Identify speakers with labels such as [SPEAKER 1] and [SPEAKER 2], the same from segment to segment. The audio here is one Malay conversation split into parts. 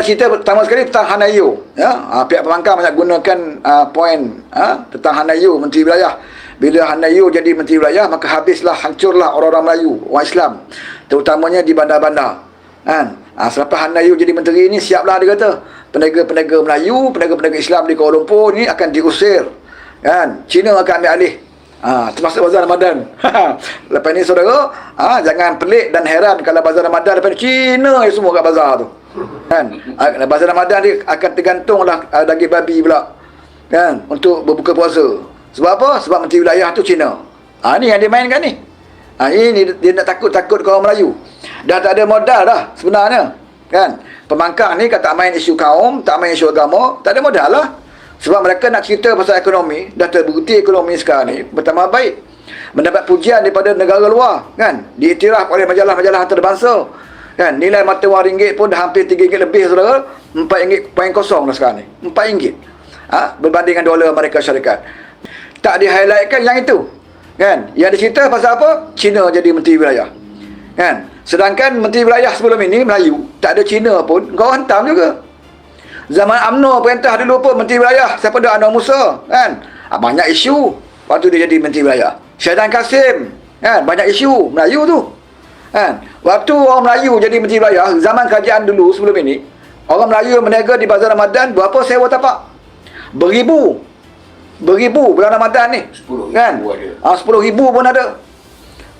[SPEAKER 1] Cerita pertama sekali tentang Hanayo. Ya, ha, pihak pembangkang banyak gunakan uh, poin ha, tentang Hanayo, Menteri Wilayah. Bila Hanayo jadi Menteri Wilayah, maka habislah, hancurlah orang-orang Melayu, orang Islam. Terutamanya di bandar-bandar. Kan? Ha, selepas Hanayo jadi Menteri ini, siaplah dia kata. Peniaga-peniaga Melayu, peniaga-peniaga Islam di Kuala Lumpur ni akan diusir. Kan? Cina akan ambil alih. Ha, termasuk bazar Ramadan. lepas ni saudara, ha, jangan pelik dan heran kalau bazar Ramadan lepas ni Cina semua kat bazar tu. Kan? Ha, bazar Ramadan ni akan tergantunglah uh, daging babi pula. Kan? Untuk berbuka puasa. Sebab apa? Sebab menteri wilayah tu Cina. Ha, ni yang dia mainkan ni. Ha, ini dia, dia nak takut-takut kaum Melayu. Dah tak ada modal dah sebenarnya. Kan? Pemangkang ni kata main isu kaum, tak main isu agama, tak ada modal lah. Sebab mereka nak cerita pasal ekonomi, dah terbukti ekonomi sekarang ni bertambah baik. Mendapat pujian daripada negara luar, kan? Diiktiraf oleh majalah-majalah antarabangsa. Kan? Nilai mata wang ringgit pun dah hampir RM3 lebih, saudara. RM4.0 dah sekarang ni. RM4. Ha? Berbanding dengan dolar Amerika Syarikat. Tak di-highlightkan yang itu. Kan? Yang dicerita pasal apa? Cina jadi menteri wilayah. Kan? Sedangkan menteri wilayah sebelum ini, Melayu, tak ada Cina pun, kau hantam juga. Zaman UMNO perintah dulu pun Menteri Wilayah. Siapa dia Anwar Musa. Kan? Ha, banyak isu. Waktu dia jadi Menteri Wilayah. Syedan Kasim. Kan? Banyak isu. Melayu tu. Kan? Waktu orang Melayu jadi Menteri Wilayah. Zaman kerajaan dulu sebelum ini. Orang Melayu yang berniaga di Bazar Ramadan. Berapa sewa tapak? Beribu. Beribu bulan Ramadan ni.
[SPEAKER 2] 10
[SPEAKER 1] kan?
[SPEAKER 2] ribu ada.
[SPEAKER 1] Ha, 10 ribu pun ada.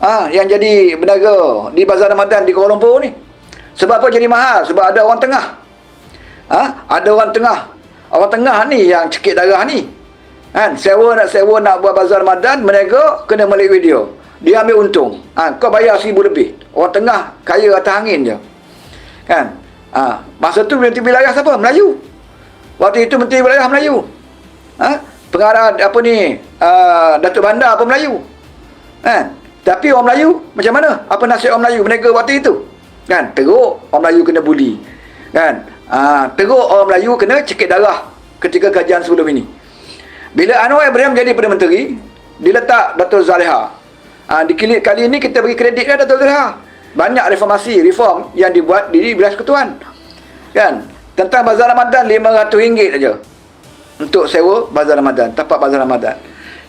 [SPEAKER 1] Ha, yang jadi berniaga di Bazar Ramadan di Kuala Lumpur ni. Sebab apa jadi mahal? Sebab ada orang tengah. Ha? Ada orang tengah. Orang tengah ni yang cekik darah ni. Kan? Sewa nak sewa nak buat bazar Ramadan, mereka kena melalui video. Dia ambil untung. Ha? Kau bayar seribu lebih. Orang tengah kaya atas angin je. Kan? Ha? Masa tu menteri wilayah siapa? Melayu. Waktu itu menteri wilayah Melayu. Ha? Pengarah apa ni? Uh, Datuk Bandar apa Melayu. Kan? Tapi orang Melayu macam mana? Apa nasib orang Melayu berniaga waktu itu? Kan? Teruk orang Melayu kena bully. Kan? Ha, teruk orang Melayu kena cekik darah ketika kajian sebelum ini. Bila Anwar Ibrahim jadi Perdana Menteri, diletak Datuk Zaleha. Ha, di kali, ini kita bagi kredit kan Datuk Zaleha. Banyak reformasi, reform yang dibuat di Bilas Ketuan. Kan? Tentang Bazar Ramadan RM500 saja. Untuk sewa Bazar Ramadan, tapak Bazar Ramadan.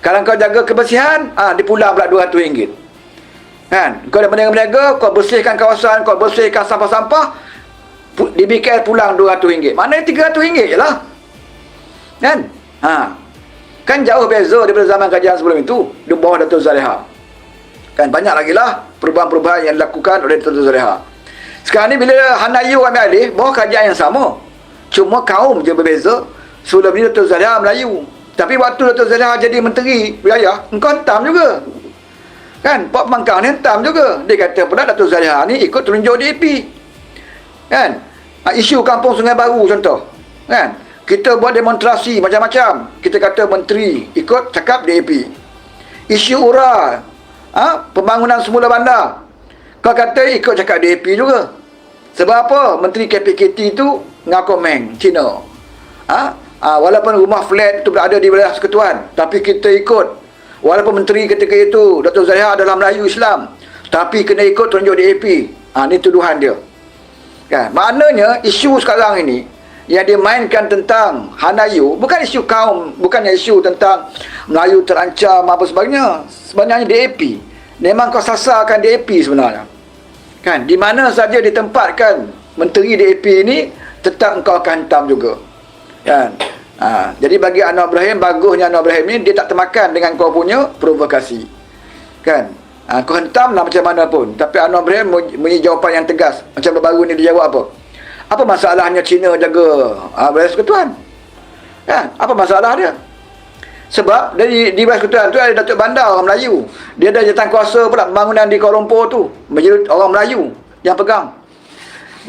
[SPEAKER 1] Kalau kau jaga kebersihan, ah dipulang pula RM200. Kan? Kau dah berniaga-berniaga, kau bersihkan kawasan, kau bersihkan sampah-sampah, di BKL pulang RM200. Maknanya RM300 je lah. Kan? Ha. Kan jauh beza daripada zaman kajian sebelum itu. Di bawah Datuk Zaleha. Kan banyak lagi lah perubahan-perubahan yang dilakukan oleh Datuk Zaleha. Sekarang ni bila Hanayu ambil alih, bawah kajian yang sama. Cuma kaum je berbeza. Sebelum ni Datuk Zaleha Melayu. Tapi waktu Datuk Zaleha jadi menteri wilayah, engkau hentam juga. Kan? Pak Pemangkang ni hentam juga. Dia kata pula Datuk Zaleha ni ikut tunjuk DAP. Kan? Ha, isu kampung Sungai Baru contoh. Kan? Kita buat demonstrasi macam-macam. Kita kata menteri ikut cakap DAP. Isu URA. Ha? Pembangunan semula bandar. Kau kata ikut cakap DAP juga. Sebab apa? Menteri KPKT itu ngaku meng Cina. Ha? Ha, walaupun rumah flat itu berada di wilayah Sekutuan. Tapi kita ikut. Walaupun menteri ketika itu Dr. Zahir adalah Melayu Islam. Tapi kena ikut tunjuk DAP. Ha, tuduhan dia. Kan? Maknanya isu sekarang ini yang dimainkan tentang Hanayu bukan isu kaum, bukan isu tentang Melayu terancam apa sebagainya. Sebenarnya DAP. Memang kau sasarkan DAP sebenarnya. Kan? Di mana saja ditempatkan menteri DAP ini tetap engkau akan hantam juga. Kan? Ha, jadi bagi Anwar Ibrahim bagusnya Anwar Ibrahim ini dia tak termakan dengan kau punya provokasi. Kan? Ha, kau hentam lah macam mana pun. Tapi Anwar Ibrahim punya jawapan yang tegas. Macam baru ni dia jawab apa? Apa masalahnya Cina jaga ha, Belas Ketuan? Kan? Apa masalah dia? Sebab dari di Belas Ketuan tu ada Datuk Bandar orang Melayu. Dia ada jatah kuasa pula pembangunan di Kuala Lumpur tu. Menjadi orang Melayu yang pegang.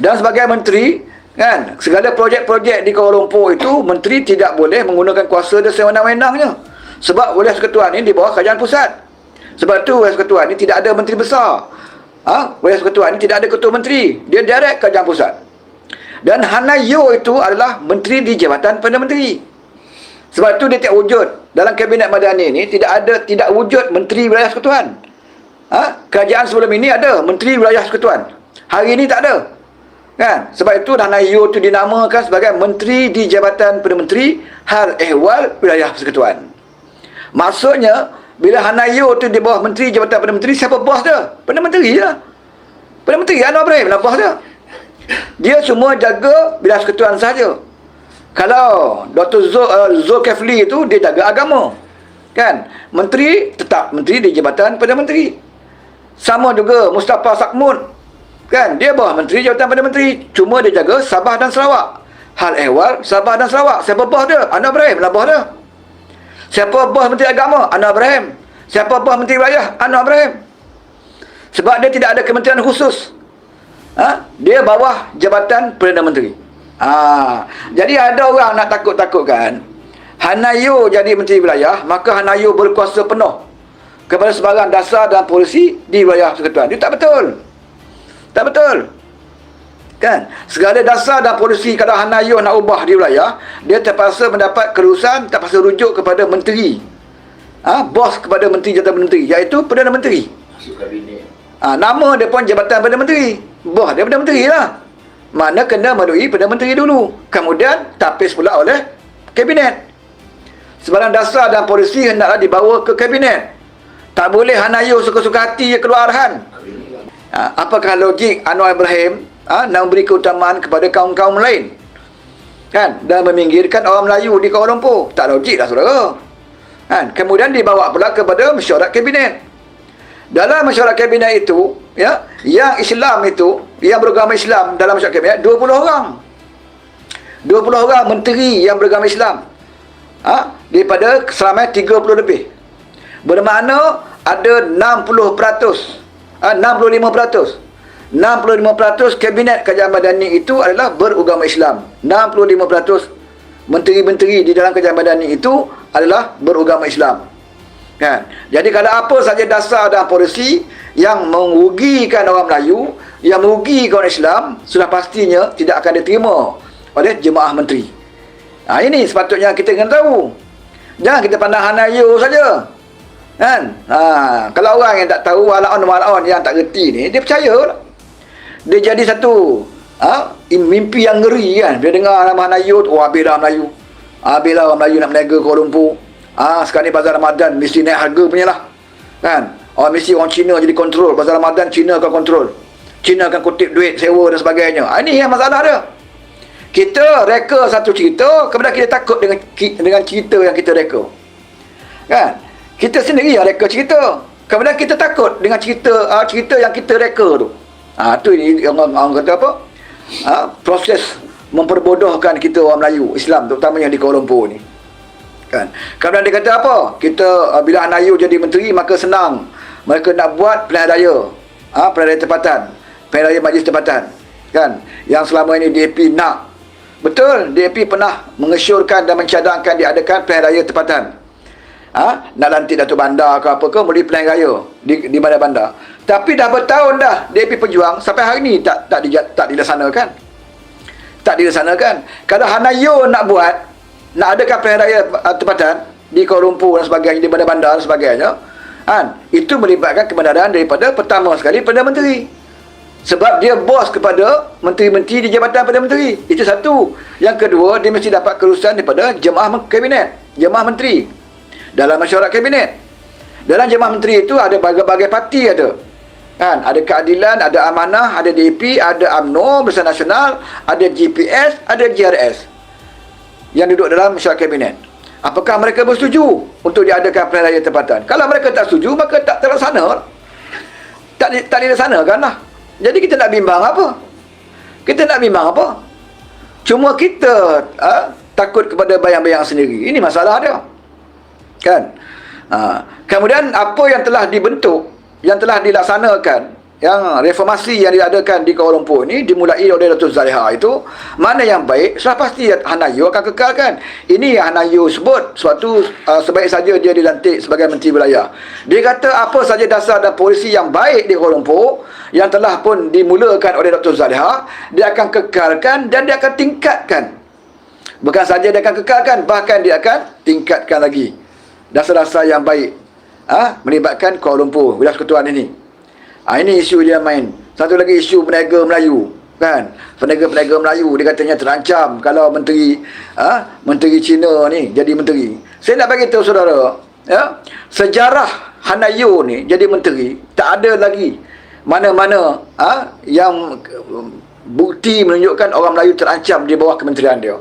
[SPEAKER 1] Dan sebagai menteri, kan, segala projek-projek di Kuala Lumpur itu, menteri tidak boleh menggunakan kuasa dia sewenang-wenangnya. Sebab Belas Ketuan ini di bawah kerajaan pusat. Sebab tu Waris Ketua ni tidak ada menteri besar. Ha? Waris Ketua ni tidak ada ketua menteri. Dia direct kerajaan pusat. Dan Hanayo itu adalah menteri di Jabatan Perdana Menteri. Sebab tu dia tak wujud. Dalam Kabinet Madani ni tidak ada tidak wujud menteri wilayah sekutuan. Ha? Kerajaan sebelum ini ada menteri wilayah sekutuan. Hari ini tak ada. Kan? Sebab itu Hanayo itu dinamakan sebagai Menteri di Jabatan Perdana Menteri Hal Ehwal Wilayah Persekutuan. Maksudnya, bila Hanayo itu di bawah Menteri Jabatan Perdana Menteri, siapa bos dia? Perdana Menteri lah. Perdana Menteri Anwar Ibrahim lah bos dia. Dia semua jaga Wilayah Persekutuan saja. Kalau Dr. Uh, Zulkifli itu, dia jaga agama. Kan? Menteri, tetap Menteri di Jabatan Perdana Menteri. Sama juga Mustafa Sakmud Kan? Dia bawah menteri jawatan pada menteri. Cuma dia jaga Sabah dan Sarawak. Hal ehwal Sabah dan Sarawak. Siapa bos dia? Anwar Ibrahim lah bos dia. Siapa bos menteri agama? Anwar Ibrahim. Siapa bos menteri wilayah? Anwar Ibrahim. Sebab dia tidak ada kementerian khusus. Ha? Dia bawah jabatan Perdana Menteri. Ha. Jadi ada orang nak takut-takutkan. Hanayo jadi menteri wilayah, maka Hanayo berkuasa penuh kepada sebarang dasar dan polisi di wilayah persekutuan. Itu tak betul. Tak betul. Kan? Segala dasar dan polisi kalau Hanayuh nak ubah di wilayah, dia terpaksa mendapat kerusan, terpaksa rujuk kepada menteri. Ha? Bos kepada menteri jabatan menteri, iaitu Perdana Menteri. Ha, nama dia pun jabatan Perdana Menteri. Bos dia Perdana Menteri lah. Mana kena melalui Perdana Menteri dulu. Kemudian tapis pula oleh Kabinet. Sebarang dasar dan polisi hendaklah dibawa ke Kabinet. Tak boleh Hanayuh suka-suka hati keluar arahan. Ha, apakah logik Anwar Ibrahim ha, nak memberi keutamaan kepada kaum-kaum lain? Kan? Dan meminggirkan orang Melayu di Kuala Lumpur. Tak logik lah saudara. Kan? Kemudian dibawa pula kepada mesyuarat kabinet. Dalam mesyuarat kabinet itu, ya, yang Islam itu, yang beragama Islam dalam mesyuarat kabinet, 20 orang. 20 orang menteri yang beragama Islam. Ha? Daripada selama 30 lebih. Bermakna ada 60% ha, 65%. 65% kabinet kerajaan madani itu adalah beragama Islam. 65% menteri-menteri di dalam kerajaan madani itu adalah beragama Islam. Kan? Jadi kalau apa saja dasar dan polisi yang merugikan orang Melayu, yang merugikan orang Islam, sudah pastinya tidak akan diterima oleh jemaah menteri. Ha, ini sepatutnya kita kena tahu. Jangan kita pandang hanayo saja. Kan? Ha, kalau orang yang tak tahu walaon-walaon yang tak reti ni, dia percaya lah. Dia jadi satu ha, mimpi yang ngeri kan. Dia dengar nama Melayu, oh habis dah Melayu. Habis lah orang Melayu nak berniaga Kuala Lumpur. Ha, sekarang ni bazar Ramadan mesti naik harga punya lah. Kan? Oh, mesti orang Cina jadi kontrol. Bazar Ramadan Cina akan kontrol. Cina akan kutip duit sewa dan sebagainya. Ha, ini yang masalah dia. Kita reka satu cerita, kemudian kita takut dengan dengan cerita yang kita reka. Kan? Kita sendiri yang reka cerita. Kemudian kita takut dengan cerita uh, cerita yang kita reka tu. Ah tu ini orang, orang kata apa? Ah proses memperbodohkan kita orang Melayu Islam terutamanya di Kuala Lumpur ni. Kan? Kemudian dia kata apa? Kita uh, bila Melayu jadi menteri maka senang. Mereka nak buat pilihan raya. Ah pilihan raya tempatan. Pilihan raya majlis tempatan. Kan? Yang selama ini DAP nak Betul, DAP pernah mengesyorkan dan mencadangkan diadakan pilihan raya tempatan ha? nak lantik Datuk Bandar ke apa ke boleh plan raya di, di mana bandar tapi dah bertahun dah DAP Perjuang sampai hari ni tak tak, di, tak dilaksanakan tak dilaksanakan kalau Hanayo nak buat nak ada pilihan raya uh, tempatan di Kuala Lumpur dan sebagainya di mana bandar dan sebagainya kan itu melibatkan kebenaran daripada pertama sekali Perdana Menteri sebab dia bos kepada menteri-menteri di Jabatan Perdana Menteri itu satu yang kedua dia mesti dapat kerusuhan daripada jemaah kabinet jemaah menteri dalam mesyuarat kabinet. Dalam jemaah menteri itu ada berbagai parti ada. Kan? Ada keadilan, ada amanah, ada DP, ada AMNO, Bersama Nasional, ada GPS, ada GRS. Yang duduk dalam mesyuarat kabinet. Apakah mereka bersetuju untuk diadakan pilihan raya tempatan? Kalau mereka tak setuju, maka tak terlaksana. Tak, tak dilaksanakan lah. Jadi kita nak bimbang apa? Kita nak bimbang apa? Cuma kita ha, takut kepada bayang-bayang sendiri. Ini masalah dia kan ha. kemudian apa yang telah dibentuk yang telah dilaksanakan yang reformasi yang diadakan di Kuala Lumpur ini dimulai oleh Datuk Zaliha itu. Mana yang baik? Sudah pasti Hanayu akan kekalkan. Ini yang Hanayu sebut sebab tu uh, sebaik saja dia dilantik sebagai Menteri Wilayah dia kata apa saja dasar dan polisi yang baik di Kuala Lumpur yang telah pun dimulakan oleh Datuk Zaliha dia akan kekalkan dan dia akan tingkatkan. Bukan saja dia akan kekalkan bahkan dia akan tingkatkan lagi. Dasar-dasar yang baik ha? melibatkan Kuala Lumpur. Wilayah sekutuan ini ha, ini isu dia main. Satu lagi isu peniaga Melayu kan? Peniaga-peniaga Melayu dia katanya terancam kalau menteri ha, menteri Cina ni jadi menteri. Saya nak bagi tahu saudara ya? Sejarah Hanayo ni jadi menteri tak ada lagi mana-mana ha, yang bukti menunjukkan orang Melayu terancam di bawah kementerian dia